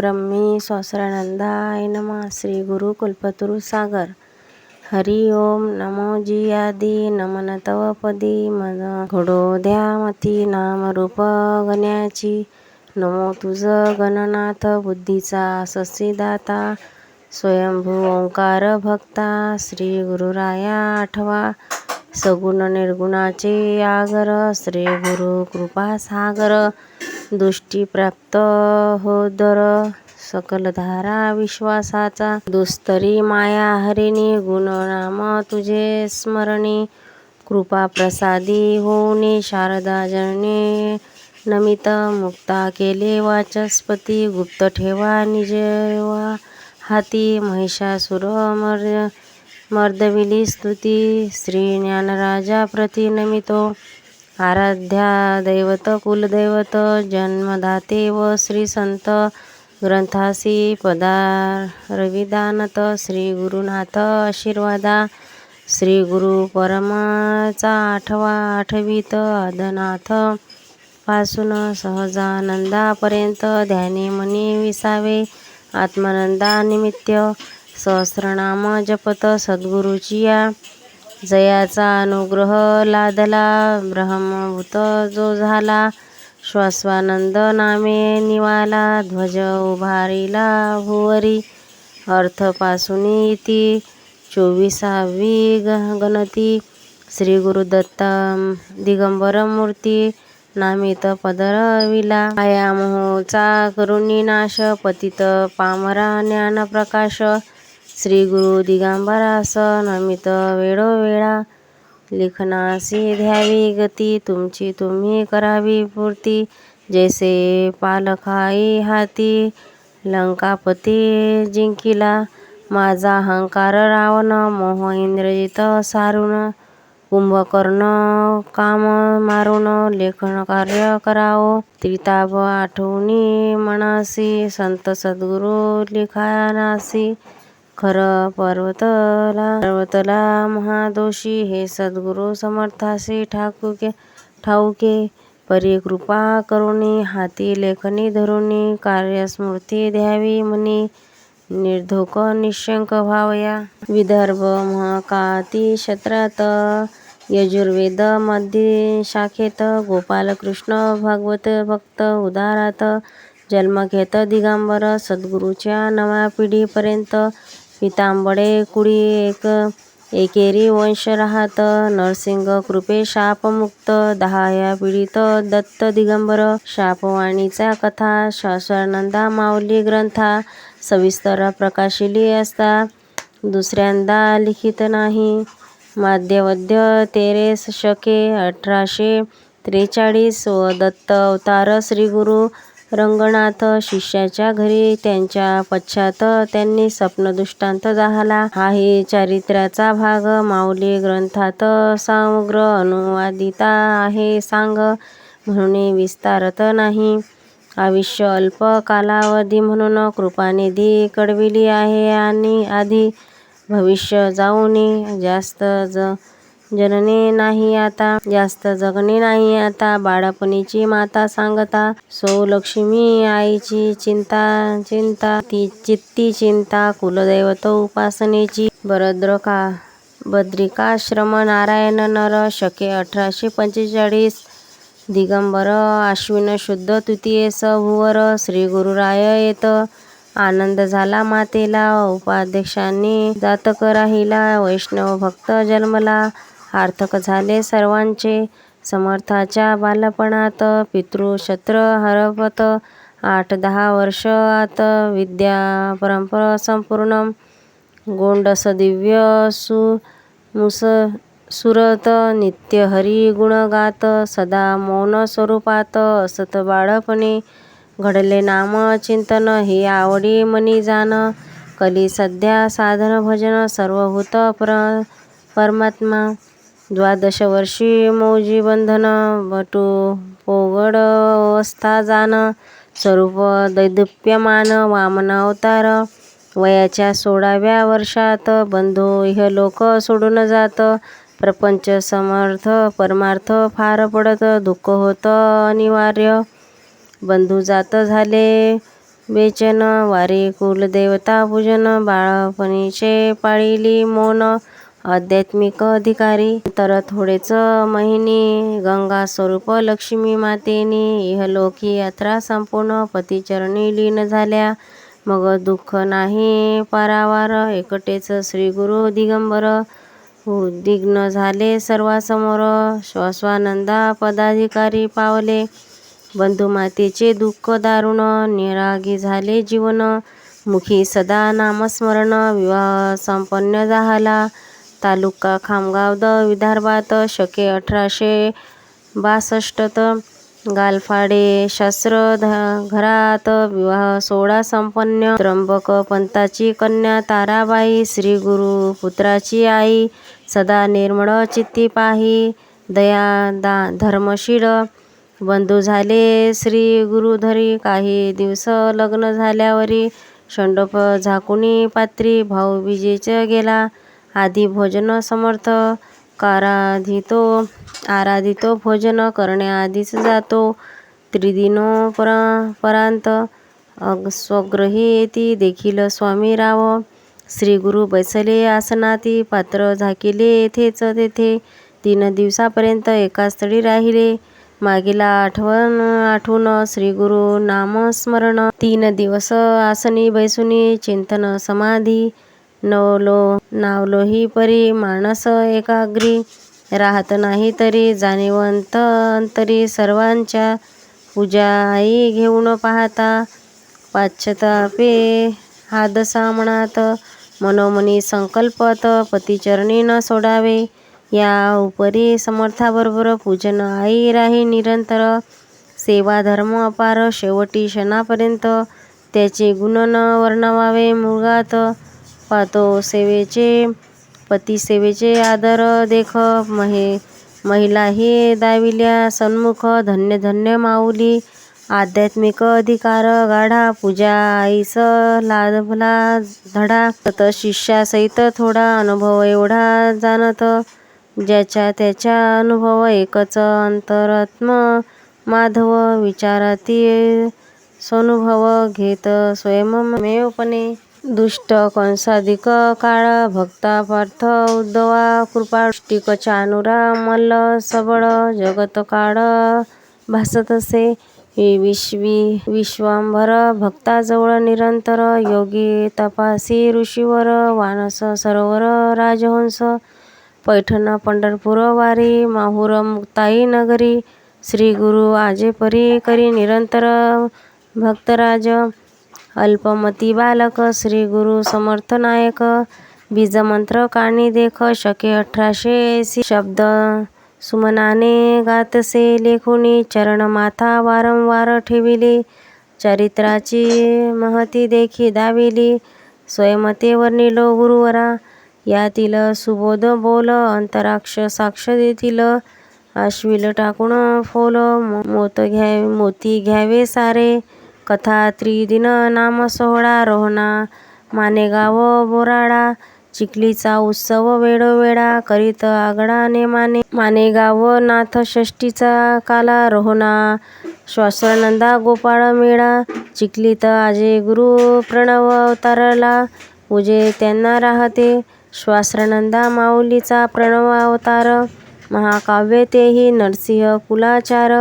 ब्रह्मी सहस्रानंदाय नमः श्री गुरु कुलपतुरु सागर। हरि ओम नमो जियादी नमन तव पदी मन घडोद्या मती नाम रूप गण्याची। नमो तुझ गणनाथ बुद्धीचा ससीदाता स्वयंभू ओंकार भक्ता। श्री गुरुराया आठवा। सगुण निर्गुणाचे आगर श्री गुरु कृपा सागर. दृष्टी प्राप्त होदर सकलधारा विश्वासाचा. दुस्तरी माया हरिणी गुणनाम तुझे स्मरणी. कृपा प्रसादी होऊनी शारदा जनने नमित मुक्ता केले वाचस्पती गुप्त ठेवा निजवा हाती महिषासुर मर मर्दविली स्तुती श्री ज्ञानराजा प्रतिनमितो आराध्या दैवत कुलदैवत जन्मदाते व श्री संत ग्रंथासी पदार रविदानत श्री गुरुनाथ आशीर्वादा श्री गुरु परमाचा आठवा आठवीत आदनाथपासून सहजानंदापर्यंत ध्याने मनी विसावे आत्मानंदानिमित्त सहस्रनाम जपत सद्गुरुचिया जयाचा अनुग्रह लादला ब्रह्मभूत जो झाला श्वासानंद नामे निवाला ध्वज उभारीला भुवरी. अर्थपासुनी इति चोवीसावी गणती. श्री गुरुदत्त दिगंबर मूर्ती नामित पदरविला. आयामोचा करुणी नाश पतित पामरा ज्ञानप्रकाश श्री गुरु दिगंबरासन अमित वेळोवेळा लिखनासी ध्यावी गती तुमची तुम्ही करावी पूर्ती. जैसे पालखाई हाती लंकापती जिंकिला. माझा अहंकार रावण मोह इंद्रजित सारून. कुंभकर्ण काम मारून लेखन कार्य करावो. त्रिताप आठवणी मनासी संत सद्गुरु लिखानासी. खर पर्वतला पर्वतला महादोषी हे सद्गुरु समर्थासी ठाकुके ठाऊके. परी कृपा करुणी हाती लेखनी धरुणी कार्यस्मृती द्यावी म्हणी निर्धोक निशंक व्हावया. विदर्भ महाकाती क्षेत्रात यजुर्वेदमध्ये शाखेत गोपालकृष्ण भागवत भक्त उदारात. जन्म घेत दिगंबर सद्गुरूच्या नव्या पिढीपर्यंत पितांबडे कुडी एक एकेरी वंश राहत नरसिंग कृपे शापमुक्त दहा पीडित पिढीत दत्त दिगंबर शापवाणीचा कथा शासनंदा माऊली ग्रंथा सविस्तर प्रकाशिली असता दुसऱ्यांदा लिखित नाही. माध्यवद्य तेरेस शके अठराशे त्रेचाळीस व दत्त अवतार श्रीगुरु रंगनाथ शिष्याच्या घरी त्यांच्या पश्चात त्यांनी स्वप्नदृष्टांत झाला हाही चारित्र्याचा भाग माऊली ग्रंथात समग्र अनुवादिता आहे सांग. म्हणून विस्तारत नाही. आयुष्य अल्प कालावधी म्हणून कृपानिधी कळविली आहे आणि आधी भविष्य जाऊनी जास्त ज जनने नाही आता जास्त जगणे नाही आता बाळपणीची माता सांगता सौ लक्ष्मी आईची चिंता चिंता ती चित्ती चिंता कुलदैवत उपासनेची भरद्रका बद्रिकाश्रम नारायण नर शके अठराशे पंचेचाळीस दिगंबर आश्विन शुद्ध तृतीयेस भुवर श्री गुरुराय येत आनंद झाला मातेला उपाध्यक्षांनी जातक राहिला वैष्णव भक्त जन्मला आर्थक झाले सर्वांचे. समर्थाच्या बालपणात पितृक्षत्र हरपत आठ दहा वर्ष आत विद्या परंपरा संपूर्ण. गोंडस दिव्य सु मुस सुरत नित्य हरी गुण गात सदा मौन स्वरूपात असत बाळपणे. घडले नाम चिंतन हे आवडी मनी जाण. कली सध्या साधन भजन सर्वभूत पर परमात्मा. द्वादशवर्षी मौजी बंधन बटू पोगड अवस्था जाण स्वरूप दैदुप्यमान वामन अवतार. वयाच्या सोळाव्या वर्षात बंधू इहलोक सोडून जात. प्रपंच समर्थ परमार्थ फार पडत दुःख होत अनिवार्य. बंधू जात झाले बेचन वारी कुलदेवता पूजन बाळपणीचे पाळिली मौन. आध्यात्मिक अधिकारी. तर थोडेच महिने गंगा स्वरूप लक्ष्मी मातेनी इहलोकी यात्रा संपूर्ण पतिचरणी लीन झाल्या. मग दुःख नाही पारावार एकटेच श्री गुरु दिगंबर. उद्विग्न झाले सर्वासमोर श्वासानंदा पदाधिकारी पावले. बंधुमातेचे दुःख दारुण निरागी झाले जीवन. मुखी सदा नामस्मरण विवाह संपन्न झाला. तालुका खामगाव द विदर्भात शके अठराशे बासष्टत गालफाडे शास्त्र ध- घरात विवाह सोहळा संपन्न. त्र्यंबक पंताची कन्या ताराबाई श्री गुरु पुत्राची आई सदा निर्मळ चित्ती पाही दया दा धर्मशील. बंधू झाले श्री गुरुधरी काही दिवस लग्न झाल्यावरी शंडोप झाकुनी पात्री भाऊ विजेचा गेला. आधी भोजन समर्थ। काराधितो आराधितो भोजन करण्याआधीच जातो। त्रिदिनो परांत स्वग्रही येती देखील स्वामी राव। श्रीगुरु बैसले आसनाती पात्र झाकिले येथेच तेथे। तीन दिवसापर्यंत एका स्थळी राहिले। मागील आठवण आठवून श्रीगुरु नामस्मरण। तीन दिवस आसनी बैसुनी चिंतन समाधी। नवलो नावलोही परी माणस एकाग्री. राहत नाही तरी जाणीवंत अंतरी सर्वांच्या पूजा आई घेऊन पाहता. पाश्चातापे हादसा मनात मनोमनी संकल्पत पतीचरणी न सोडावे. या उपरी समर्थाबरोबर पूजन आई राही निरंतर. सेवा धर्म अपार शेवटी क्षणापर्यंत त्याचे गुण न वर्णवावे मृगात पाहतो सेवेचे पती सेवेचे आदर देख महे महिलाही दाविल्या सन्मुख धन्य धन्य माऊली. आध्यात्मिक अधिकार गाढा पूजा आईस लाभला धडा. तत शिष्यासहित थोडा अनुभव एवढा जाणत ज्याच्या त्याच्या अनुभव एकच अंतरात्म माधव विचाराती स्वनुभव घेत स्वयंमेवपणे. दुष्ट कंसाधिक काळ भक्ता पार्थ उद्धवा कृपाष्टिक चानुरा मल्ल सबळ जगत काळ भासत असे. विश्वी विश्वांभर भक्ताजवळ निरंतर योगी तपासी ऋषीवर वानस सरोवर राजहंस पैठण पंढरपूर वारी माहुर मुक्ताई नगरी श्री गुरु आजे परी करी निरंतर भक्तराज. अल्पमती बालक श्री गुरु समर्थ नायक बीजमंत्र काणी देख शके अठराशे ऐंशी शब्द. सुमनाने गातसे लेखुनी चरण माथा वारंवार ठेविली. चरित्राची महती देखी दाविली. स्वयमते वर्णिलो गुरुवरा. यातील सुबोध बोल अंतराक्ष साक्ष देतील. आश्विल टाकून फोल मोत घ्या मोती घ्यावे सारे. कथा त्रिदिन नाम सोहळा रोहना मानेगाव बोराडा चिखलीचा उत्सव वेळोवेळा करीत आगडा नेमाने मानेगाव नाथ षष्टीचा काला रोहना श्वासनंदा गोपाळ मेळा चिखलीत आजे गुरु प्रणव अवतारला पूजे त्यांना राहते. श्वासनंदा माऊलीचा प्रणव अवतार महाकाव्य तेही नरसिंह कुलाचार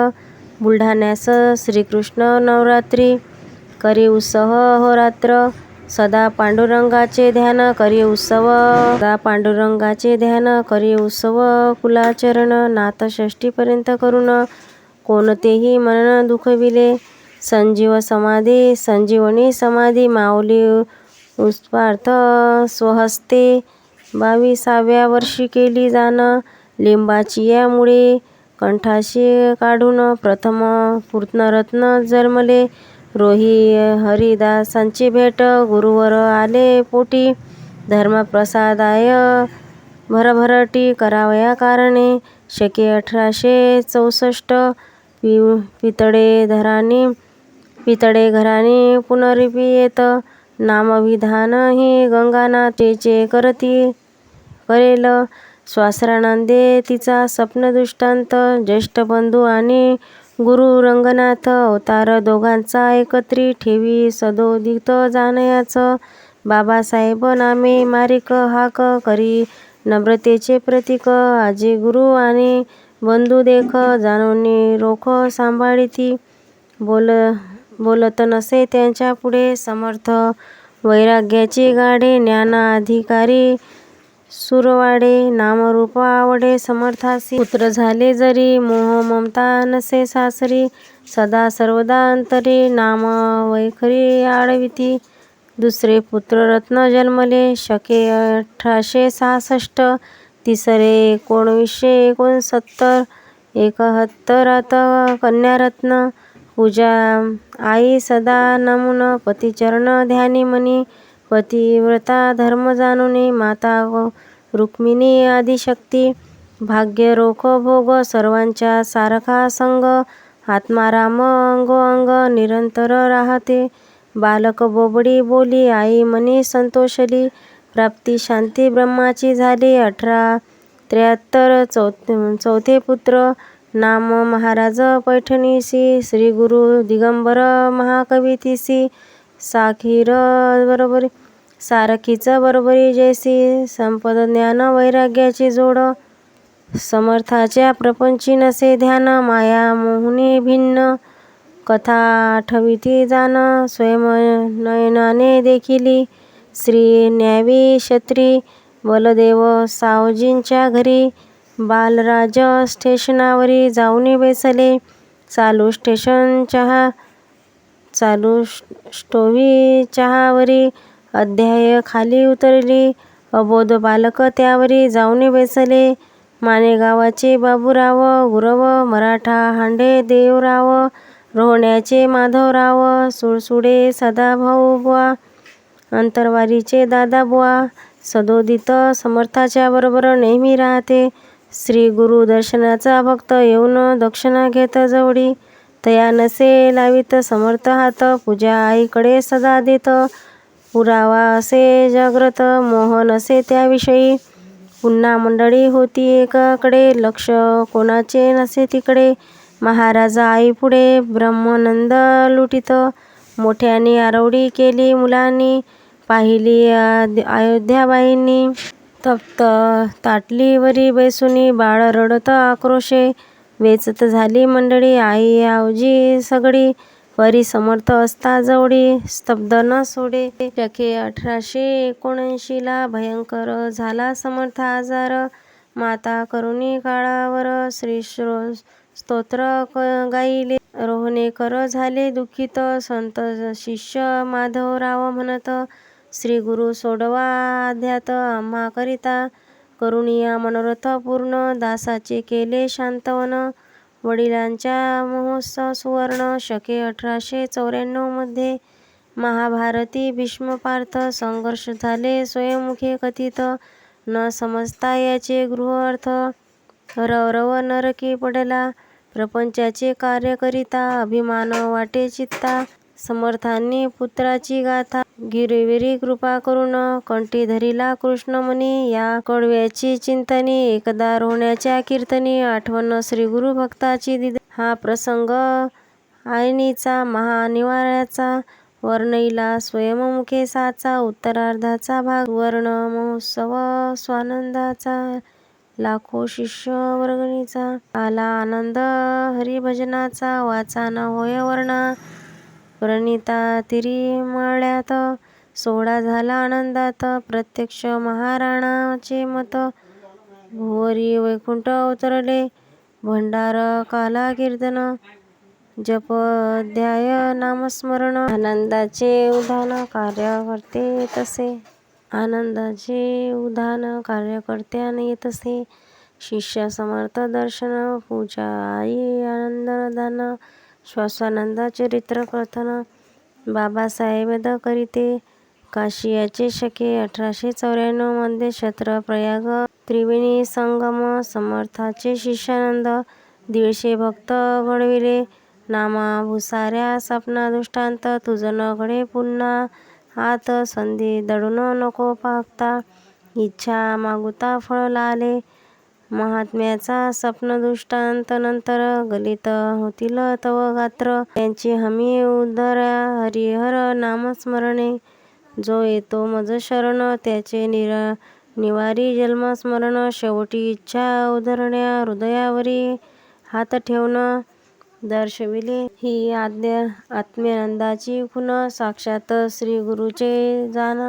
बुलढाण्यास श्रीकृष्ण नवरात्री. करी उत्सव अहोरात्र. सदा पांडुरंगाचे ध्यान करी उत्सव. सदा पांडुरंगाचे ध्यान करी उत्सव. कुलाचरण नाथषष्टीपर्यंत करून कोणतेही मनन दुखविले. संजीव समाधी संजीवनी समाधी माऊली उत्पार्थ स्वहस्ते. बावीसाव्या वर्षी केली जाणं. लिंबाची यामुळे कंठाशी काढून प्रथम पूर्णरत्न जन्मले. रोही हरिदासांची भेट गुरुवर आले पोटी. धर्मप्रसादाय भरभराटी करावया कारणे. शके अठराशे चौसष्ट पि पितळे धराणी पितळे घराणी पुनरिपी येत नामविधान ही गंगानाथेचे करती करेल. स्वासरानंदे तिचा स्वप्नदृष्टांत ज्येष्ठ बंधू आणि गुरु रंगनाथ अवतार दोघांचा एकत्री ठेवी सदोदित जाणयाचं. बाबासाहेब नामे मारिक हाक करी नम्रतेचे प्रतीक आजी गुरु आणि बंधू देख जाणवणी रोख सांभाळीती बोल बोलत नसे त्यांच्या पुढे समर्थ वैराग्याची गाडे ज्ञानाधिकारी सुरवाडे नामरूप आवडे समर्थासी. पुत्र झाले जरी मोह ममता नसे सासरी. सदा सर्वदा अंतरी नाम वैखरी आडविती. दुसरे पुत्र रत्न जन्मले शके अठराशे सहासष्ट. तिसरे एकोणवीसशे एकोणसत्तर. एकाहत्तरात कन्यारत्न. पूजा आई सदा नमुन पतिचरण ध्यानी मनी. पतिव्रता धर्म जाणून माता रुक्मिणी आदिशक्ती. भाग्य रोख भोग सर्वांच्या सारखा संग. आत्माराम अंगोअंग निरंतर राहते. बालक बोबडी बोली आई मनी संतोषली. प्राप्ती शांती ब्रह्माची झाली अठरा. त्र्याहत्तर चौ चौथे पुत्र. नाम महाराज पैठणीसी. श्री गुरु दिगंबर महाकवितीसी साखीर बरोबरी. सारखीच बरोबरी जैसी संपद ज्ञान वैराग्याची जोड समर्थाच्या प्रपंची नसे ध्यान माया मोहुनी भिन्न कथा आठविती जाण स्वयंनयनाने देखिली श्री न्यावी क्षत्री बलदेव सावजींच्या घरी बालराज स्टेशनावरी जाऊन बेसले चालू स्टेशन चहा चालू स्टोवी चहावरी अध्याय खाली उतरली. अबोध बालक त्यावरी जाऊन बेसले. मानेगावाचे बाबूराव गुरव मराठा हांडे देवराव रोहण्याचे माधवराव सुळसुडे सदाभाऊ बुवा अंतरवारीचे दादाबुवा सदोदित समर्थाच्या बरोबर नेहमी राहते. श्री गुरु दर्शनाचा भक्त येऊन दक्षिणा घेत जवळी. तया नसे लावित समर्थ हात पूजा आईकडे सदा देत. पुरावा असे जाग्रत मोहन असे त्याविषयी. पुन्हा मंडळी होती एकाकडे लक्ष कोणाचे नसे तिकडे. महाराजा आई पुढे ब्रह्मानंद लुटीत. मोठ्याने आरवडी केली मुलांनी पाहिली अयोध्याबाईंनी. तप्त ताटलीवरी बैसुनी बाळ रडत आक्रोशे. वेचत झाली मंडळी आई आवजी सगळी. परी समर्थ असता जवळी स्तब्ध न सोडे. शके अठराशे एकोणऐंशीला भयंकर झाला समर्थ आजार. माता करुणी काळावर श्री स्तोत्र गाईले रोहणेकर झाले दुःखित संत शिष्य माधवराव म्हणत श्री गुरु सोडवा आध्यात आम्हाकरिता. करुणिया मनोरथ पूर्ण दासाचे केले शांतवन. वडिलांच्या महोत्सव सुवर्ण शके अठराशे चौऱ्याण्णवमध्ये महाभारती भीष्मपार्थ संघर्ष झाले. स्वयंमुखे कथित न समजता याचे गृहर्थ रवरव नरकी पडला. प्रपंचाचे कार्य करिता अभिमान वाटे चित्ता समर्थांनी पुत्राची गाथा. गिरविरी कृपा करून कंठी धरिला कृष्णमणी या कडव्याची चिंतनी एकदा रोण्याच्या कीर्तनी आठवण श्री गुरु भक्ताची दिद. हा प्रसंग आयनीचा महानिवाऱ्याचा वर्णईला स्वयंमुखे साचा उत्तरार्धाचा भाग वर्ण महोत्सव स्वानंदाचा लाखो शिष्य वर्गणीचा आला आनंद हरिभजनाचा वाचा न होय वर्णा. प्रणिता तिरी मळ्यात सोहळा झाला आनंदात. प्रत्यक्ष महाराणाचे मत भुवरी वैकुंठ उतरले. भंडार काला कीर्तन जपध्याय नामस्मरण. आनंदाचे उदान कार्य करते तसे आनंदाचे उधान कार्यकर्त्याने येतसे. शिष्य समर्थ दर्शन पूजा आई आनंददान. श्वासानंद चरित्र कथन. बाबासाहेब द करीते काशियाचे शके अठराशे चौऱ्याण्णवमध्ये त्रिवेणी संगम समर्थाचे शिष्यानंद. दीडशे भक्त घडविले. नामा भुसाऱ्या सपना दृष्टांत तुझ न घडे पुन्हा. आत संधी दडून नको पाहता. इच्छा मागुता फळ लाले. महात्म्याचा स्वप्नदृष्टांत नंतर गलित होतील तव गात्र त्यांची हमी उद्धरा हरिहर नामस्मरणे. जो येतो मज शरण त्याचे निर निवारी जन्मस्मरण. शेवटी इच्छा उधरण्या हृदयावरी हात ठेवणं दर्शविले ही आद्य आत्म्यानंदाची खुण साक्षात श्रीगुरूचे जाण.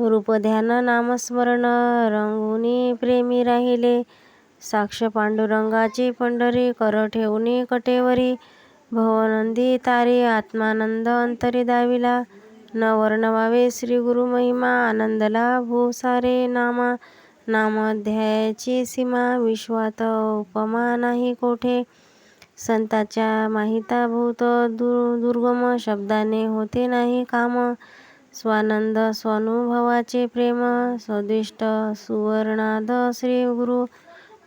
रूप ध्यान नामस्मरण रंगुनी प्रेमी राहिले. साक्ष पांडुरंगाची पंढरी कर ठेवणी कटेवरी. भवनंदी तारी आत्मानंद अंतरी दाविला. न वर्णवावे श्री गुरु महिमा आनंदला भूसारे नामा. नामध्यायाची सीमा विश्वात उपमा नाही कोठे. संताच्या माहिता भूत दुर्गम शब्दाने होते नाही काम. स्वानंद स्वानुभवाचे प्रेम स्वदिष्ट सुवर्णाद श्री गुरु.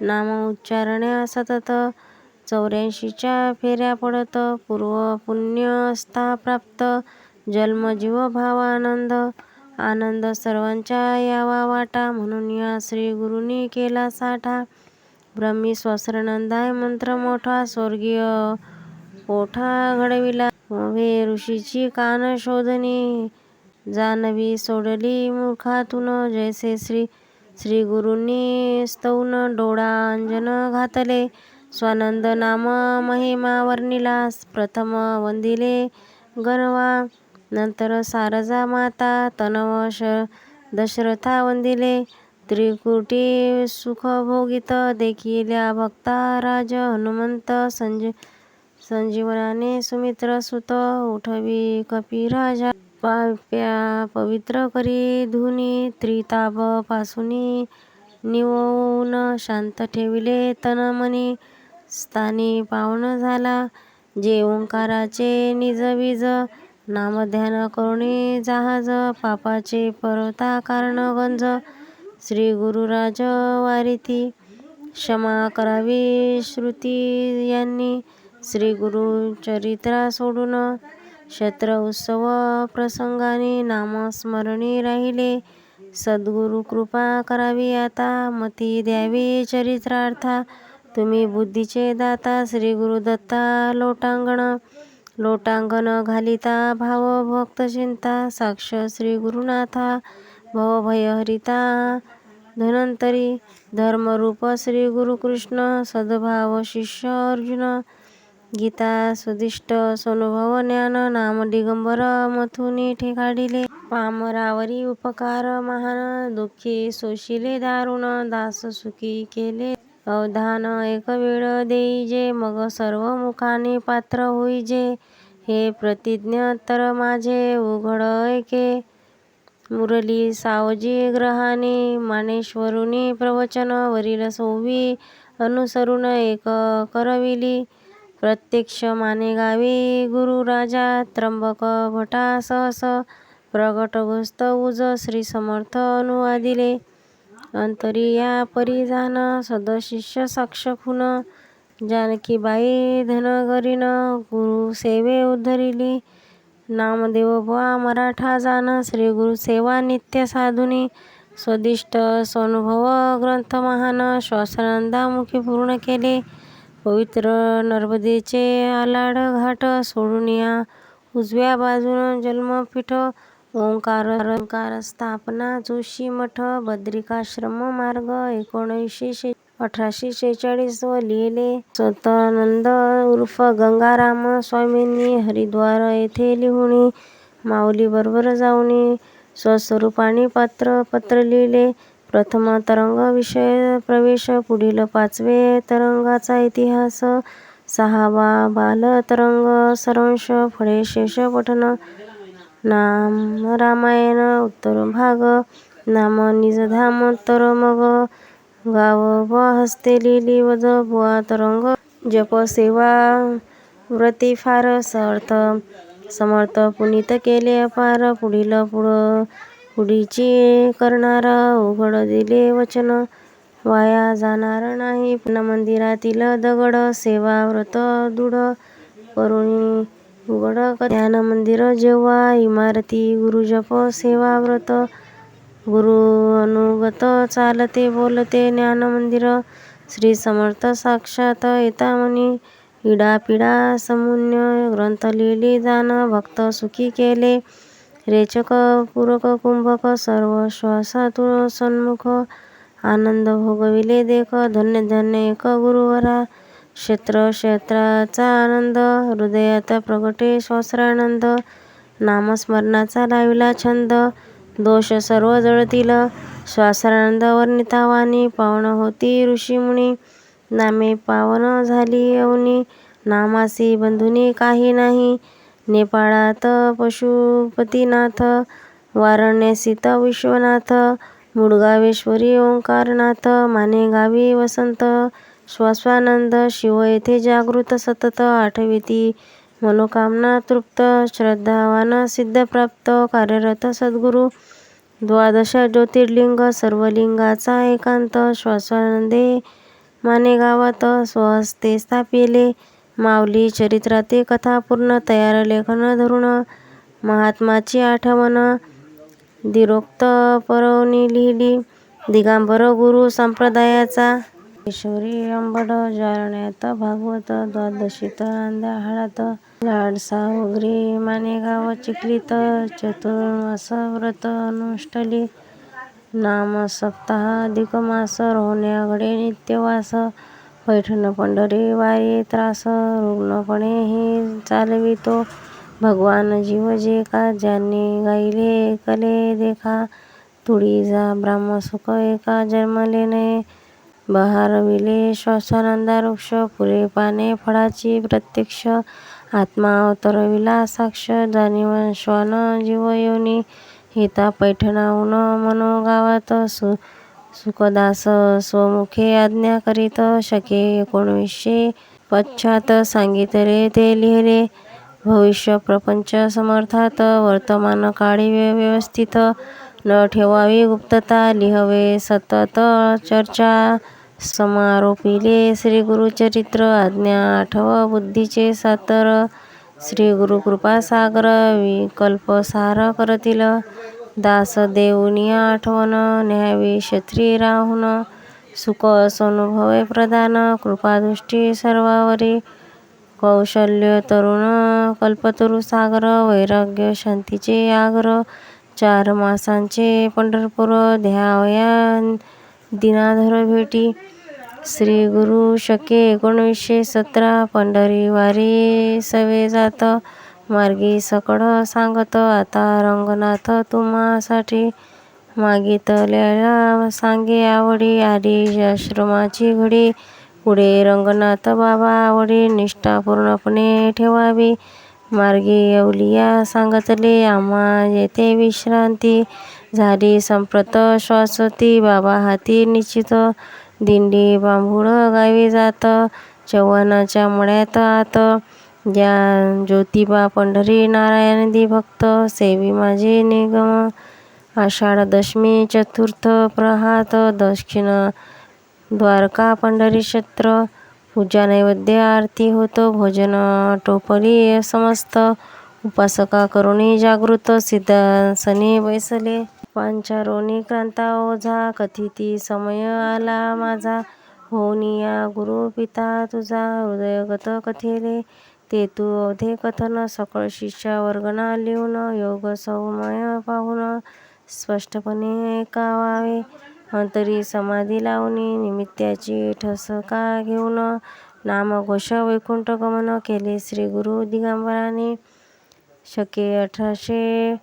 नाम उच्चारण्या सतत चौऱ्याऐंशीच्या फेऱ्या पडत. पूर्व पुण्य प्राप्त. जन्मजीव भावानंद. आनंद सर्वांच्या यावा वाटा. म्हणून या श्री गुरुनी केला साठा. ब्रह्मी स्वसरनंदाय मंत्र मोठा. स्वर्गीय पोठा घडविला? वे ऋषीची कान शोधनी जानवी सोडली मुखातून जैसे श्री श्री गुरुंनी स्तौन डोळा अंजन घातले. स्वानंद नाम महिमा वर्णिला प्रथम वंदिले गणवा नंतर सारजा माता तनव दशरथा वंदिले. त्रिकुटी सुखभोगित देखिल्या भक्ता राज हनुमंत संज संजीवनाने सुमित्र सुत उठवी कपिराजा पाप्या पवित्र करी धुनी त्रिताप पासुनी निवून शांत ठेविले तन मनी स्थानी पावन झाला जे ओंकाराचे निजबीज नामध्यान करुणी जहाज पापाचे परता कारण गंज. श्री गुरुराज वारिती क्षमा करावी श्रुती यांनी. श्री गुरु चरित्रा सोडून क्षेत्र उत्सव प्रसंगाने नामस्मरणी राहिले. सद्गुरु कृपा करावी आता मती द्यावी चरित्रार्था. तुम्ही बुद्धीचे दाता श्री गुरुदत्ता लोटांगण. लोटांगण घालिता भाव भक्त चिंता साक्ष श्री गुरुनाथा. भवभयहरिता धनंतरी. धर्मरूप श्री गुरुकृष्ण सद्भाव शिष्य अर्जुन. गीता सुदिष्ट सोनुभव ज्ञान नाम दिगंबर मथुनी ठेकाडिले। पामरावरी उपकार महान दुःखी सोशिले दारुण दास सुखी केले। अवधान एक वेळ देईजे मग सर्व मुखाने पात्र होईजे हे प्रतिज्ञातर माझे उघड ऐके। मुरली सावजी ग्रहाने मानेश्वरुनी प्रवचन वरील सोवी अनुसरून एक करविली। प्रत्यक्ष मानेगावी गुरुराजा त्र्यंबक भटा सहस प्रगट उज श्री समर्थ अनुवादिले. अंतरिया परिधान सदशिष्य साक्ष खुन. जानकीबाई धनगरीन गुरु सेवे उद्धरिली. नामदेव बुवा मराठा जाण श्री गुरु सेवा नित्य साधुनी. स्वदिष्ट स्वानुभव ग्रंथ महान श्वासानंदामुखी पूर्ण केले. पवित्र नर्मदेचे आलाड घाट सोडून या. उजव्या बाजून जन्मपीठ ओंकार ओंकार स्थापना जोशी मठ बद्रिकाश्रम मार्ग एकोणीसशे शे अठराशे शेहेचाळीस व लिहिले स्वतानंद उर्फ गंगाराम स्वामींनी हरिद्वार येथे लिहुणी माऊलीबरोबर जाऊनी स्वस्वरूपाने पात्र पत्र लिहिले. प्रथम तरंग विषय प्रवेश पुढील पाचवे तरंगाचा इतिहास. सहावा बाल तरंग सरंश फळे शेष पठण. नाम रामायण उत्तर भाग. नाम निजधाम तर मग. गाव व हस्ते लिहिली वज बुवा तरंग. जप सेवा व्रती फार सर्थ समर्थ पुनीत केले अपार. पुढील पुढ पुढीची करणार उघड दिले वचन. वाया जाणार नाही. मंदिरातील दगड सेवा व्रत दृढ करुणी उघड ध्यान मंदिर जेव्हा इमारती गुरुजप सेवा व्रत गुरु अनुगत चालते बोलते ज्ञानमंदिर श्री समर्थ साक्षात येता म्हणी इडापिडा समुन्य ग्रंथ लिहिली जाण भक्त सुखी केले. रेचक पूरक कुंभक सर्व श्वासातून सन्मुख आनंद भोगविले देख धन्य धन्य एक गुरुवरा. क्षेत्र क्षेत्राचा आनंद हृदयात प्रगटे श्वासरानंद नामस्मरणाचा लाविला छंद दोष सर्व जळतील. श्वासरानंद वर्णिता वाणी पावन होती ऋषीमुनी नामे पावन झाली अवनी नामासी बंधुनी काही नाही. नेपाळात पशुपतीनाथ वाराणसीत विश्वनाथ मुडगावेश्वरी ओंकारनाथ मानेगावी वसंत श्वासानंद शिव येथे जागृत सतत आठविती मनोकामना तृप्त श्रद्धावान सिद्धप्राप्त कार्यरत सद्गुरु द्वादश ज्योतिर्लिंग सर्वलिंगाचा एकांत श्वासानंदे मानेगावात स्वहस्ते स्थापिले माऊली चरित्रातील कथा पूर्ण तयार लेखन धरुण महात्माची आठवण. दिरोक्त परवणी लिहिली. दिगांबर गुरु संप्रदायाचा. ईश्वरी अंबड जालन्यात भागवत द्वादशीत नांद्या हाडात लाडसा वगैरे मानेगाव चिखलीत. चतुर्मास व्रत अनुष्ठली. नाम सप्ताह अधिक मास नित्यवास. पैठण पंढरी वारी त्रास रुग्णपणे हे चालवितो. भगवान जीव जे का ज्यांनी गायले ऐकले देखा. तुळीजा ब्राह्मसुख एका जन्मले नये बहारविले श्वासानंदा वृक्ष फुले पाने फळाची प्रत्यक्ष. आत्मा अवतरविला साक्ष जाणीव श्वान जीव योनी हिता पैठणाहून मनोगावात सु सुखदास स्वमुखे आज्ञा करीत शके एकोणवीसशे पश्चात सांगितले ते लिहिले भविष्य प्रपंच समर्थात वर्तमान काळी व्यवस्थित न ठेवावी गुप्तता लिहवे सतत चर्चा. समारोपिले श्री गुरुचरित्र आज्ञा आठव बुद्धीचे सातर. श्री गुरुकृपासागर विकल्पसार करतील. दास देऊनी आठवण न्यावी क्षत्री राहून सुख अनुभवे प्रदान कृपादृष्टी सर्वावरी कौशल्य तरुण कल्पतरू सागर वैराग्य शांतीचे आग्र चार मासांचे पंढरपूर ध्यावया दिनाधर भेटी श्री गुरु शके एकोणीसशे सतरा पंढरी वारी सवे जात मार्गी सकळ सांगत आता रंगनाथ तुम्हासाठी मागितलेला सांगे आवडी आधी आश्रमाची घडी पुढे रंगनाथ बाबा आवडी. निष्ठा पूर्णपणे ठेवावी. मार्गी अवलिया सांगतले आम्हा येथे विश्रांती झाली. संप्रत श्वासती बाबा हाती निश्चित. दिंडी बांबुळ गावी जात. चव्हाणाच्या मळ्यात आत ज्या ज्योतिबा पंढरी नारायणदी भक्त सेवी माझे निगम आषाढ दशमी चतुर्थ प्रहात दक्षिण द्वारका पंढरी क्षेत्र पूजा नैवेद्य आरती होतो भोजन टोपली समस्त उपासका करुणी जागृत सिद्धासनी बैसले. पांचारोनी क्रांता ओझा कथिती समय आला माझा होनिया गुरु पिता तुझा हृदयगत कथेले. ते अवधे कथन सकळ शिष्या वर्गना लिहून योग सौमय पाहून स्पष्टपणे ऐकावावे अंतरी समाधी लावणी निमित्ताची ठसका घेऊन नामघोष वैकुंठ गमन केले श्री गुरु दिगंबराने. शके अठराशे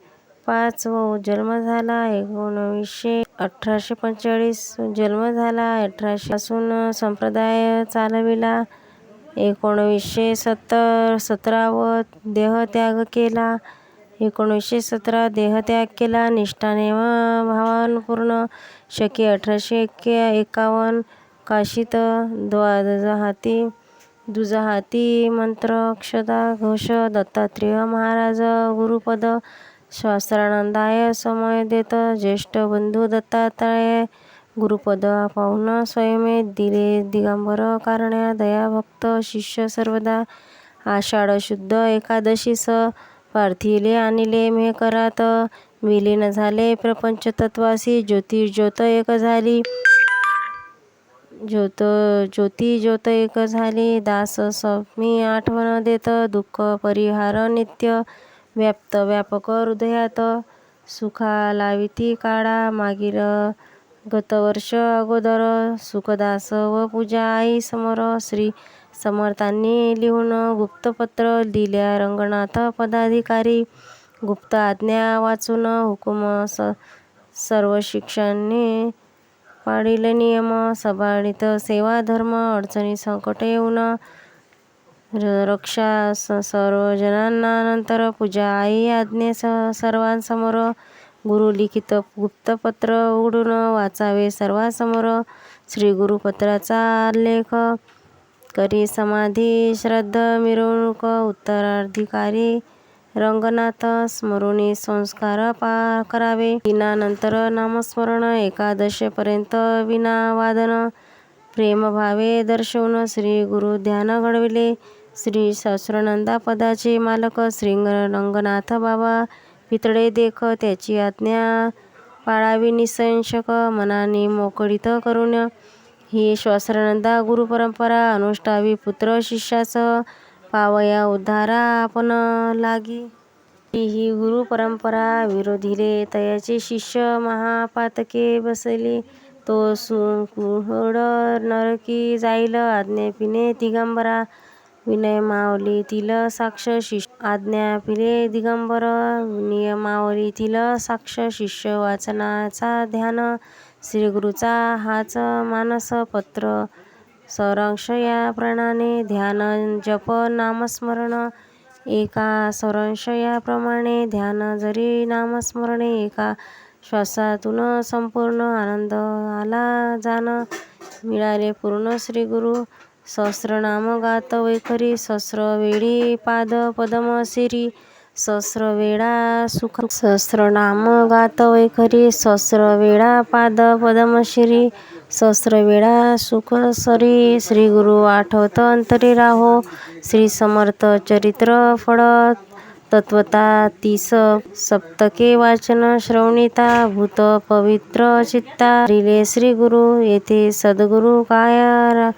पाच व जन्म झाला एकोणवीसशे अठराशे पंचेचाळीस. जन्म झाला अठराशे पासून संप्रदाय चालविला. एकोणवीसशे सत्तर सतरावर देहत्याग केला. एकोणीसशे सतरा देहत्याग केला. निष्ठाने व शके अठराशे एक्के एकावन्न. काशीत द्वादहाती दुजाहाती मंत्र अक्षता घोष दत्तात्रेय महाराज गुरुपद शास्त्रानंदाय समय देत ज्येष्ठ बंधू दत्तात्रय गुरुपद पाहून स्वयमे दिले दिगंबर कारण्या दयाभक्त शिष्य सर्वदा आषाढ शुद्ध एकादशीस पार्थिले आणिले मेहकरात विलीन झाले प्रपंच तत्वासी ज्योती ज्योत एक झाली. ज्योत ज्योती ज्योत एक झाली दास स्वामी आठवण देत दुःख परिहार नित्य व्याप्त व्यापक हृदयात सुखा लाविती काळा मागील गतवर्ष अगोदर सुखदास व पूजा आई समोर श्री समर्थांनी लिहून गुप्तपत्र दिल्या. रंगनाथ पदाधिकारी गुप्त आज्ञा वाचून हुकुम सर्व शिक्षांनी पाळीले नियम. सभाळीत सेवा धर्म अडचणी संकट येऊन रक्षा सर्वजनांना नंतर पूजा आई आज्ञे सर्वांसमोर गुरुलिखित गुप्तपत्र उघडून वाचावे सर्वांसमोर. श्री गुरुपत्राचा आलेख करी समाधी श्रद्धा मिरवणूक उत्तराधिकारी रंगनाथ स्मरणी संस्कार करावे. दिनानंतर नामस्मरण एकादशीपर्यंत विना वादन प्रेमभावे दर्शवून श्री गुरु ध्यान घडविले. श्री सहस्रनंदा पदाचे मालक श्री रंगनाथ बाबा. पितळे देख त्याची आज्ञा पाळावी निसंशक मनाने मोकळीत करून. ही सहस्रनंदा गुरुपरंपरा अनुष्ठावी पुत्र शिष्याचं पावया उद्धारा आपण लागी. ही गुरुपरंपरा विरोधिले तयाचे शिष्य महापातके बसले. तो सुकुहड नरकी जाईल आज्ञापिले दिगंबरा विनयमावलीतील साक्ष शिष्य आज्ञा पिले दिगंबर नियमावलीतील साक्ष शिष्य वाचनाचा ध्यान श्रीगुरूचा हाच मानस पत्र सारांश या प्रमाणे ध्यान जप नामस्मरण एका सारांश या प्रमाणे ध्यान जरी नामस्मरणे एका श्वासातून संपूर्ण आनंद आला जाण मिळाले पूर्ण श्रीगुरु गुरु सहस्रनाम गात वैखरी सहस्र वेळी पाद पद्म शिरी सहस्र वेळा सुख सहस्रनाम गात वैखरी सहस्र वेळा पाद पद्म शिरी सहस्र वेळा सुख सरी श्री गुरु आठवत अंतरी राहो श्री समर्थ चरित्र फळ तत्वता तीस सप्तके वाचन श्रवणिता भूत पवित्र चित्ता रिले श्री गुरु येथे सद्गुरु काय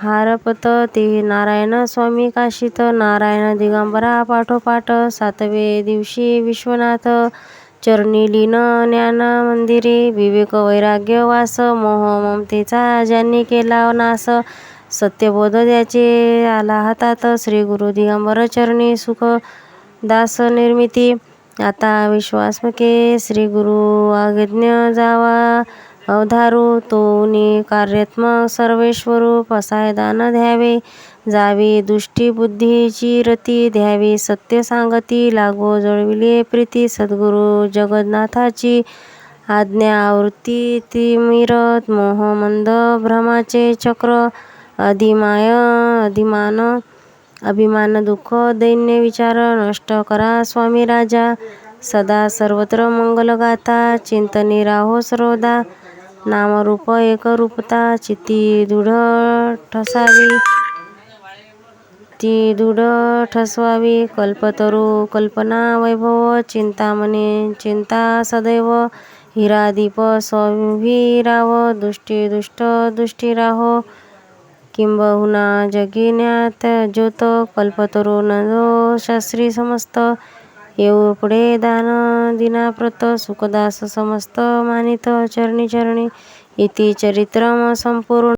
हारपत ते नारायण स्वामी काशीत नारायण दिगंबरा पाठोपाठ सातवे दिवशी विश्वनाथ. चरणी लीन ज्ञान मंदिरे विवेक वैराग्य वास मोह ममतेचा ज्यांनी केला नास. सत्यबोध द्याचे आला हातात श्री गुरु दिगंबर चरणी सुख दास निर्मिती. आता विश्वासमके श्री गुरु आज्ञ जावा. अवधारू तोनी कार्यात्मक सर्वेश्वरूप असाय दान द्यावे. जावी दुष्टी बुद्धीची रती द्यावी. सत्य सांगती लागो जळविले प्रीती. सद्गुरु जगन्नाथाची आज्ञा आवृत्ती. तिमिरत मोहमंद भ्रमाचे चक्र. अधिमाय अधिमान अभिमान दुःख दैन्य विचार नष्ट करा स्वामी राजा. सदा सर्वत्र मंगलगाथा चिंतनी राहो सर्वदा नामरूप एकरूपता चित्ती दृढ ठसावी. ती दृढ ठसवावी. कल्पतरू कल्पना वैभव चिंतामणी चिंता सदैव. हिरादीप राव दुष्टी दुष्ट दृष्टी राहो किंबहुना जगिन्यात ज्योत कल्पतरू नजो शास्त्री समस्त. एवढे दान दिनाप्रत सुखदास समस्त मानित चरणी चरणी इति चरित्रम संपूर्ण।